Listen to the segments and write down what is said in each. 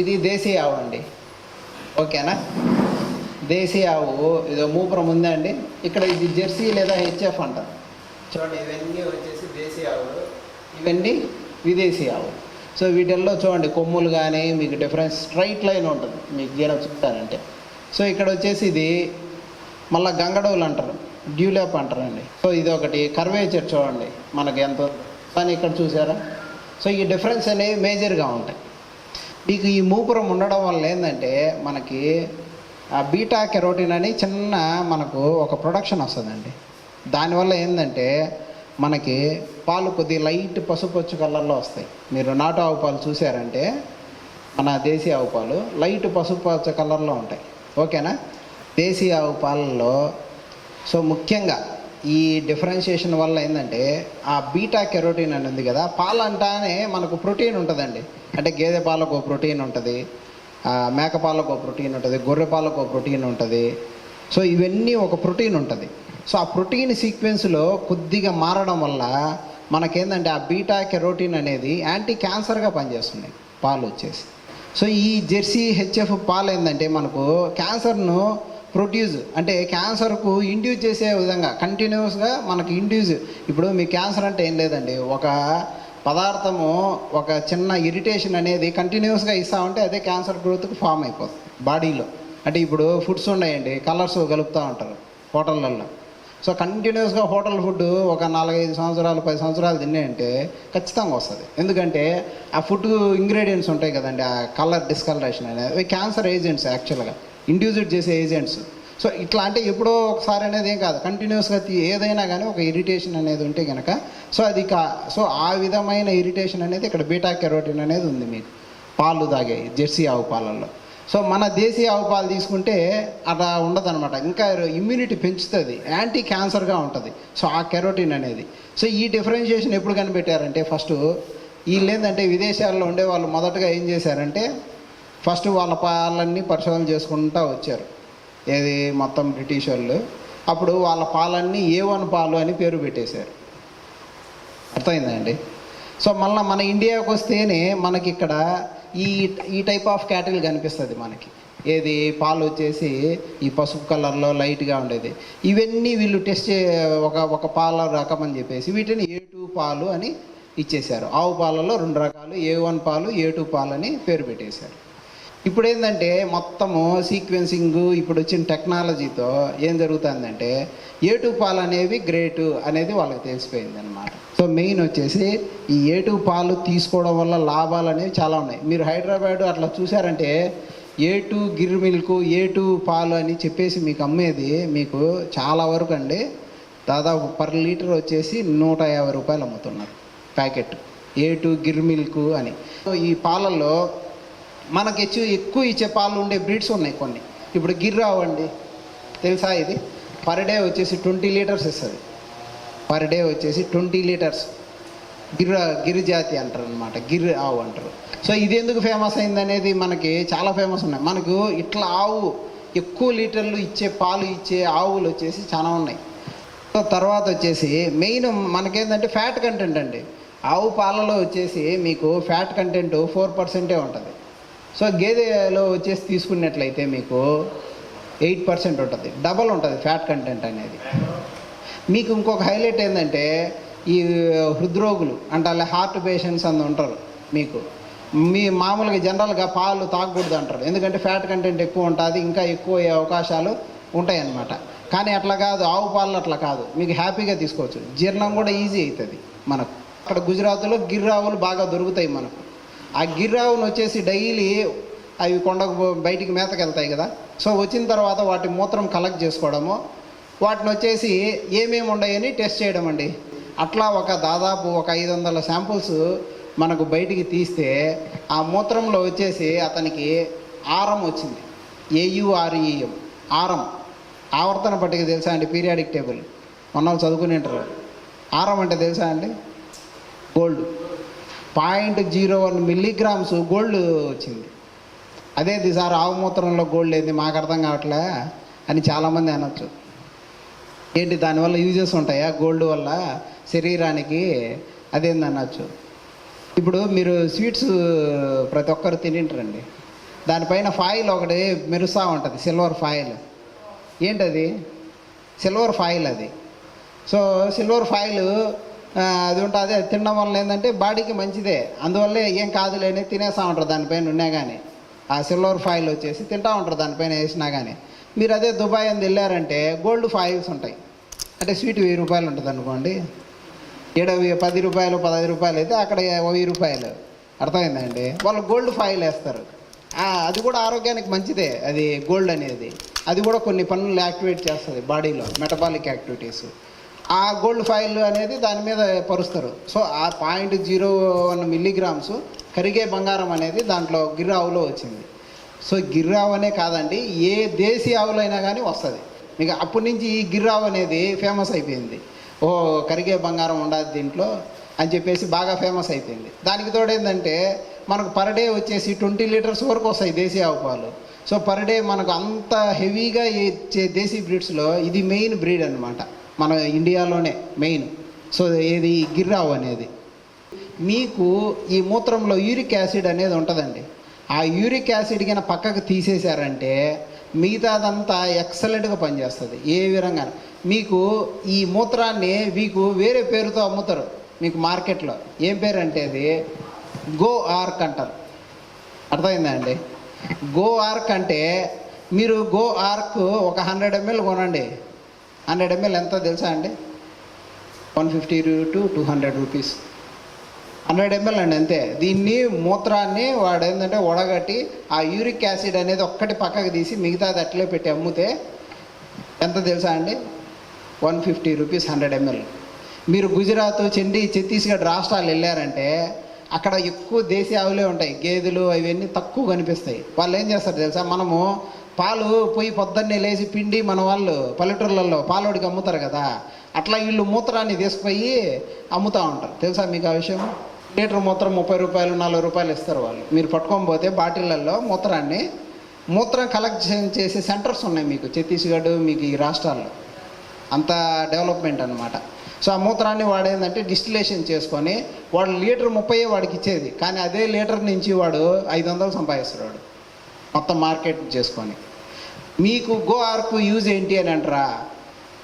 ఇది దేశీ ఆవు అండి. ఓకేనా? దేశీ ఆవు ఇదో మూపురం ఉందా అండి? ఇక్కడ ఇది జెర్సీ లేదా హెచ్ఎఫ్ అంటారు చూడండి ఇవన్నీ వచ్చేసి దేశీ ఆవులు. ఇవన్నీ విదేశీ ఆవు. సో వీటిల్లో చూడండి కొమ్ములు కానీ మీకు డిఫరెన్స్ స్ట్రైట్ లైన్ ఉంటుంది. మీకు గీడ చూస్తానంటే సో ఇక్కడ వచ్చేసి ఇది మళ్ళీ గంగడవులు అంటారు. డ్యూలాప్ అంటారండి. సో ఇది ఒకటి. కర్వేచర్ చూడండి మనకి ఎంత కానీ ఇక్కడ చూసారా? సో ఈ డిఫరెన్స్ అనేవి మేజర్గా ఉంటాయి. మీకు ఈ మూపురం ఉండడం వల్ల ఏంటంటే మనకి ఆ బీటా కెరోటిన్ అని చిన్న మనకు ఒక ప్రొడక్షన్ వస్తుందండి. దానివల్ల ఏంటంటే మనకి పాలు కొద్ది లైట్ పసుపొచ్చు కలర్లో వస్తాయి. మీరు నాటు ఆవు పాలు చూసారంటే మన దేశీ ఆవు పాలు లైట్ పసుపచ్చ కలర్లో ఉంటాయి. ఓకేనా? దేశీ ఆవు పాలల్లో సో ముఖ్యంగా ఈ డిఫరెన్షియేషన్ వల్ల ఏంటంటే ఆ బీటా కెరోటీన్ అని ఉంది కదా పాలు అంటానే మనకు ప్రోటీన్ ఉంటుందండి. అంటే గేదె పాలకు ప్రోటీన్ ఉంటుంది మేక పాలకు ఒక ప్రోటీన్ ఉంటుంది గొర్రె పాలకు ఒక ప్రోటీన్ ఉంటుంది. సో ఇవన్నీ ఒక ప్రోటీన్ ఉంటుంది. సో ఆ ప్రోటీన్ సీక్వెన్స్లో కొద్దిగా మారడం వల్ల మనకేందంటే ఆ బీటా కెరోటీన్ అనేది యాంటీ క్యాన్సర్గా పనిచేస్తుంది పాలు వచ్చేసి. సో ఈ జెర్సీ హెచ్ఎఫ్ పాలు ఏంటంటే మనకు క్యాన్సర్ను ప్రొడ్యూస్ అంటే క్యాన్సర్కు ఇండ్యూస్ చేసే విధంగా కంటిన్యూస్గా మనకి ఇండ్యూస్ ఇప్పుడు మీ క్యాన్సర్ అంటే ఏం లేదండి. ఒక పదార్థము ఒక చిన్న ఇరిటేషన్ అనేది కంటిన్యూస్గా ఇస్తా ఉంటే అదే క్యాన్సర్ గ్రోత్కి ఫామ్ అయిపోతుంది బాడీలో. అంటే ఇప్పుడు ఫుడ్స్ ఉన్నాయండి కలర్స్ కలుపుతూ ఉంటారు హోటళ్ళల్లో. సో కంటిన్యూస్గా హోటల్ ఫుడ్ ఒక నాలుగైదు సంవత్సరాలు పది సంవత్సరాలు తిన్నాయంటే ఖచ్చితంగా వస్తుంది. ఎందుకంటే ఆ ఫుడ్ ఇంగ్రీడియంట్స్ ఉంటాయి కదండి ఆ కలర్ డిస్కలరేషన్ అనేది. క్యాన్సర్ ఏజెంట్స్ యాక్చువల్గా. ఇండ్యూజ్డ్ చేసే ఏజెంట్స్. సో ఇట్లా అంటే ఎప్పుడో ఒకసారి అనేది ఏం కాదు. కంటిన్యూస్గా ఏదైనా కానీ ఒక ఇరిటేషన్ అనేది ఉంటే కనుక సో అది కా సో ఆ విధమైన ఇరిటేషన్ అనేది ఇక్కడ బీటా కెరోటిన్ అనేది ఉంది మీకు. పాలు తాగే జెర్సీ ఆవు పాలల్లో. సో మన దేశీయ ఆవు పాలు తీసుకుంటే అలా ఉండదన్నమాట. ఇంకా ఇమ్యూనిటీ పెంచుతుంది. యాంటీ క్యాన్సర్గా ఉంటుంది. సో ఆ కెరోటిన్ అనేది. సో ఈ డిఫరెన్షియేషన్ ఎప్పుడు కనిపెట్టారంటే ఫస్ట్ వీళ్ళు ఏంటంటే విదేశాల్లో ఉండే వాళ్ళు మొదటగా ఏం చేశారంటే ఫస్ట్ వాళ్ళ పాలన్నీ పరిశోధన చేసుకుంటూ వచ్చారు. ఏది మొత్తం బ్రిటిష్ వాళ్ళు. అప్పుడు వాళ్ళ పాలన్నీ ఏ వన్ పాలు అని పేరు పెట్టేశారు. అర్థమైందండి? సో మళ్ళీ మన ఇండియాకి వస్తేనే మనకి ఇక్కడ ఈ ఈ టైప్ ఆఫ్ క్యాటిల్ కనిపిస్తుంది మనకి. ఏది పాలు వచ్చేసి ఈ పసుపు కలర్లో లైట్గా ఉండేది. ఇవన్నీ వీళ్ళు టెస్ట్ చే ఒక ఒక పాల రకం అని చెప్పేసి వీటిని ఏ టూ పాలు అని ఇచ్చేశారు. ఆవు పాలలో రెండు రకాలు ఏ వన్ పాలు ఏ టూ పాలు అని పేరు పెట్టేశారు. ఇప్పుడు ఏంటంటే మొత్తము సీక్వెన్సింగ్ ఇప్పుడు వచ్చిన టెక్నాలజీతో ఏం జరుగుతుందంటే ఏ టూ పాలు అనేవి గ్రేటు అనేది వాళ్ళకి తెలిసిపోయింది అనమాట సో మెయిన్ వచ్చేసి ఈ ఏ టూ పాలు తీసుకోవడం వల్ల లాభాలు అనేవి చాలా ఉన్నాయి. మీరు హైదరాబాద్ అట్లా చూసారంటే A two Gir milk A two పాలు అని చెప్పేసి మీకు అమ్మేది మీకు చాలా వరకు అండి దాదాపు పర్ లీటర్ వచ్చేసి నూట యాభై రూపాయలు అమ్ముతున్నారు packet. A two Gir milk అని. సో ఈ పాలల్లో మనకి ఎక్కువ ఇచ్చే పాలు ఉండే బ్రీడ్స్ ఉన్నాయి కొన్ని. ఇప్పుడు గిర్రావు అండి తెలుసా ఇది? పర్ డే వచ్చేసి ట్వంటీ లీటర్స్ ఇస్తుంది. పర్ డే వచ్చేసి ట్వంటీ లీటర్స్ గిర్ర గిరిజాతి అంటారు అనమాట గిర్ ఆవు అంటారు. సో ఇది ఎందుకు ఫేమస్ అయింది అనేది మనకి చాలా ఫేమస్ ఉన్నాయి. మనకు ఇట్లా ఆవు ఎక్కువ లీటర్లు ఇచ్చే పాలు ఇచ్చే ఆవులు వచ్చేసి చాలా ఉన్నాయి. తర్వాత వచ్చేసి మెయిన్ మనకేంటంటే ఫ్యాట్ కంటెంట్ అండి. ఆవు పాలలో వచ్చేసి మీకు ఫ్యాట్ కంటెంట్ ఫోర్ పర్సెంటే ఉంటుంది. సో గేదెలో వచ్చేసి తీసుకున్నట్లయితే మీకు ఎయిట్ పర్సెంట్ ఉంటుంది. డబల్ ఉంటుంది ఫ్యాట్ కంటెంట్ అనేది. మీకు ఇంకొక హైలైట్ ఏంటంటే ఈ హృద్రోగులు అంటే అలా హార్ట్ పేషెంట్స్ అందు ఉంటారు మీకు. మీ మామూలుగా జనరల్గా పాలు తాగకూడదు అంటారు. ఎందుకంటే ఫ్యాట్ కంటెంట్ ఎక్కువ ఉంటుంది ఇంకా ఎక్కువ అయ్యే అవకాశాలు ఉంటాయన్నమాట. కానీ అట్లా కాదు ఆవు పాలు అట్లా కాదు. మీకు హ్యాపీగా తీసుకోవచ్చు. జీర్ణం కూడా ఈజీ అవుతుంది మనకు. అక్కడ గుజరాత్లో గిర్రావులు బాగా దొరుకుతాయి మనకు. ఆ గిర్రావును వచ్చేసి డైలీ అవి కొండకు బయటికి మేతకు వెళ్తాయి కదా. సో వచ్చిన తర్వాత వాటి మూత్రం కలెక్ట్ చేసుకోవడము. వాటిని వచ్చేసి ఏమేమి ఉన్నాయని టెస్ట్ చేయడం అండి. అట్లా ఒక దాదాపు ఒక ఐదు వందల శాంపుల్స్ మనకు బయటికి తీస్తే ఆ మూత్రంలో వచ్చేసి అతనికి ఆరం వచ్చింది. ఏయుఆర్ఈఎం ఆరం. ఆవర్తన పట్టిక తెలుసా అండి? Periodic table. మొన్న చదువుకుని ఉంటారు. ఆరం అంటే తెలుసా అండి? Gold. Point zero one milligrams gold వచ్చింది. అదేంటి సార్ ఆవు మూత్రంలో గోల్డ్ ఏంది మాకు అర్థం కావట్లే అని చాలామంది అనొచ్చు. ఏంటి దానివల్ల యూజెస్ ఉంటాయా? గోల్డ్ వల్ల శరీరానికి అదేంది అనొచ్చు. ఇప్పుడు మీరు స్వీట్స్ ప్రతి ఒక్కరు తినింటారండి. దానిపైన ఫాయిల్ ఒకటి మెరుస్తూ ఉంటుంది సిల్వర్ ఫాయిల్. ఏంటది? సిల్వర్ ఫాయిల్ అది. సో సిల్వర్ ఫాయిల్ అది ఉంటుంది అది తినడం వల్ల ఏంటంటే బాడీకి మంచిదే. అందువల్లే ఏం కాదులేని తినేస్తూ ఉంటారు దానిపైన ఉన్నా కానీ ఆ సిల్వర్ ఫాయిల్ వచ్చేసి తింటూ ఉంటారు దానిపైన వేసినా కానీ మీరు అదే దుబాయ్ అని వెళ్ళారంటే గోల్డ్ ఫాయిల్స్ ఉంటాయి. అంటే స్వీట్ వెయ్యి రూపాయలు ఉంటుంది అనుకోండి. ఈడ పది రూపాయలు పదహైదు రూపాయలు అయితే అక్కడ వెయ్యి రూపాయలు. అర్థమైందండి? వాళ్ళు గోల్డ్ ఫాయిల్ వేస్తారు. అది కూడా ఆరోగ్యానికి మంచిదే అది గోల్డ్ అనేది. అది కూడా కొన్ని పనులు యాక్టివేట్ చేస్తుంది బాడీలో మెటబాలిక్ యాక్టివిటీస్. ఆ గోల్డ్ ఫాయిల్ అనేది దాని మీద పరుస్తారు. సో ఆ పాయింట్ జీరో వన్ మిల్లీగ్రామ్స్ కరిగే బంగారం అనేది దాంట్లో గిర్రావులో వచ్చింది. సో గిర్రావు అనే కాదండి ఏ దేశీ ఆవులైనా కానీ వస్తుంది. మీకు అప్పటి నుంచి ఈ గిర్రావు అనేది ఫేమస్ అయిపోయింది. ఓ కరిగే బంగారం ఉండదు దీంట్లో అని చెప్పేసి బాగా ఫేమస్ అయిపోయింది. దానికి తోడేందంటే మనకు పర్ డే వచ్చేసి ట్వంటీ లీటర్స్ వరకు వస్తాయి దేశీ ఆవు పాలు. సో పర్ డే మనకు అంత హెవీగా ఇచ్చే దేశీ బ్రీడ్స్లో ఇది మెయిన్ బ్రీడ్ అనమాట మన ఇండియాలోనే మెయిన్. సో ఏది గిర్రావు అనేది. మీకు ఈ మూత్రంలో యూరిక్ యాసిడ్ అనేది ఉంటుందండి. ఆ యూరిక్ యాసిడ్ కింద పక్కకు తీసేశారంటే మిగతాదంతా ఎక్సలెంట్గా పనిచేస్తుంది. ఏ విధంగా మీకు ఈ మూత్రాన్ని మీకు వేరే పేరుతో అమ్ముతారు మీకు మార్కెట్లో. ఏం పేరు అంటే అది? గో ఆర్క్ అంటారు. అర్థమైందా అండి? గో ఆర్క్ అంటే మీరు గో ఆర్క్ ఒక హండ్రెడ్ ఎంఎల్ కొనండి. హండ్రెడ్ ఎంఎల్ ఎంత తెలుసా అండి? One fifty to two hundred rupees. Hundred ML అండి అంతే. దీన్ని మూత్రాన్ని వాడు ఏంటంటే వడగట్టి ఆ యూరిక్ యాసిడ్ అనేది ఒక్కటి పక్కకు తీసి మిగతాది అట్లే పెట్టి అమ్మితే ఎంత తెలుసా అండి? One fifty rupees hundred ML. మీరు గుజరాత్ చండీ ఛత్తీస్గఢ్ రాష్ట్రాలు వెళ్ళారంటే అక్కడ ఎక్కువ దేశీ ఆవులే ఉంటాయి. గేదెలు అవన్నీ తక్కువ కనిపిస్తాయి. వాళ్ళు ఏం చేస్తారు తెలుసా? మనము పాలు పోయి పొద్దున్నే లేచి పిండి మన వాళ్ళు పల్లెటూర్లలో పాలోడికి అమ్ముతారు కదా అట్లా వీళ్ళు మూత్రాన్ని తీసుకుపోయి అమ్ముతూ ఉంటారు. తెలుసా మీకు ఆ విషయం? లీటర్ మూత్రం ముప్పై రూపాయలు నలభై రూపాయలు ఇస్తారు వాళ్ళు. మీరు పట్టుకొని పోతే బాటిళ్ళల్లో మూత్రాన్ని మూత్రం కలెక్షన్ చేసే సెంటర్స్ ఉన్నాయి మీకు ఛత్తీస్గఢ్ మీకు ఈ రాష్ట్రాల్లో. అంత డెవలప్మెంట్ అనమాట సో ఆ మూత్రాన్ని వాడేందంటే డిస్టిలేషన్ చేసుకొని వాడు లీటర్ ముప్పై వాడికి ఇచ్చేది. కానీ అదే లీటర్ నుంచి వాడు ఐదు వందలు సంపాదిస్తున్నాడు. మొత్తం మార్కెట్ చేసుకొని. మీకు గో ఆర్క్ యూజ్ ఏంటి అని అంటారా?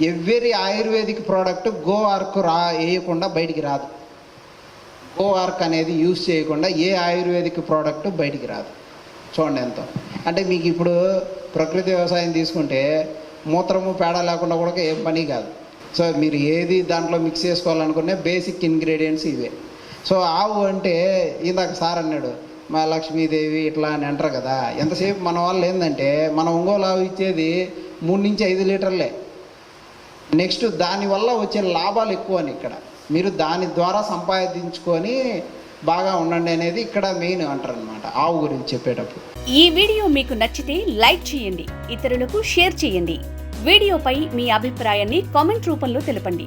ఎవ్రీ ఆయుర్వేదిక్ ప్రోడక్ట్ గో ఆర్క్ రా వేయకుండా బయటికి రాదు. గో ఆర్క్ అనేది యూజ్ చేయకుండా ఏ ఆయుర్వేదిక్ ప్రోడక్ట్ బయటికి రాదు. చూడండి ఎంతో. అంటే మీకు ఇప్పుడు ప్రకృతి వ్యవసాయం తీసుకుంటే మూత్రము పేడ లేకుండా కూడా ఏం పని కాదు. సో మీరు ఏది దాంట్లో మిక్స్ చేసుకోవాలనుకునే బేసిక్ ఇంగ్రీడియంట్స్ ఇవే. సో ఆవు అంటే ఇందాక సార్ అన్నాడు మా లక్ష్మీదేవి ఇట్లా అని అంటారు కదా. ఎంతసేపు మన వాళ్ళు ఏంటంటే మనం ఒంగోలు ఆవు ఇచ్చేది మూడు నుంచి ఐదు లీటర్లే. నెక్స్ట్ దానివల్ల వచ్చే లాభాలు ఎక్కువ అని ఇక్కడ. మీరు దాని ద్వారా సంపాదించుకొని బాగా ఉండండి అనేది ఇక్కడ మెయిన్ అంటారు అనమాట ఆవు గురించి చెప్పేటప్పుడు. ఈ వీడియో మీకు నచ్చితే లైక్ చేయండి ఇతరులకు షేర్ చేయండి. వీడియోపై మీ అభిప్రాయాన్ని కామెంట్ రూపంలో తెలపండి.